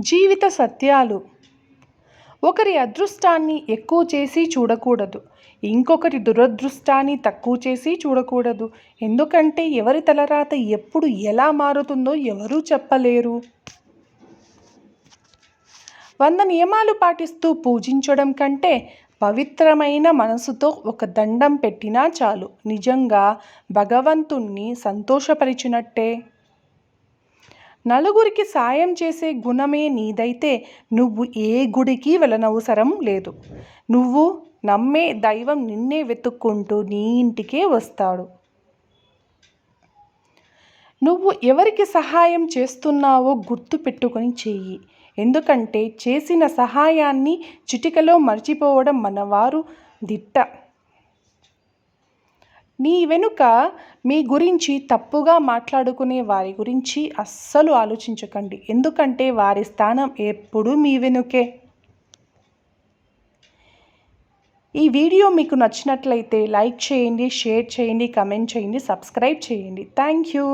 జీవిత సత్యాలు. ఒకరి అదృష్టాన్ని ఎక్కువ చేసి చూడకూడదు. ఇంకొకరి దురదృష్టాన్ని తక్కువ చేసి చూడకూడదు. ఎందుకంటే ఎవరి తలరాత ఎప్పుడు ఎలా మారుతుందో ఎవరూ చెప్పలేరు. వంద నియమాలు పాటిస్తూ పూజించడం కంటే పవిత్రమైన మనసుతో ఒక దండం పెట్టినా చాలు. నిజంగా భగవంతుణ్ణి సంతోషపరిచినట్టే. నలుగురికి సాయం చేసే గుణమే నీదైతే నువ్వు ఏ గుడికి వెళ్ళనవసరం లేదు. నువ్వు నమ్మే దైవం నిన్నే వెతుక్కుంటూ నీ ఇంటికే వస్తాడు. నువ్వు ఎవరికి సహాయం చేస్తున్నావో గుర్తు పెట్టుకొని చెయ్యి. ఎందుకంటే చేసిన సహాయాన్ని చిటికలో మర్చిపోవడం మనవారు దిట్ట. నీ వెనుక మీ గురించి తప్పుగా మాట్లాడుకునే వారి గురించి అస్సలు ఆలోచించకండి. ఎందుకంటే వారి స్థానం ఎప్పుడూ మీ వెనుకే. ఈ వీడియో మీకు నచ్చినట్లయితే లైక్ చేయండి షేర్ చేయండి కమెంట్ చేయండి సబ్స్క్రైబ్ చేయండి. Thank you.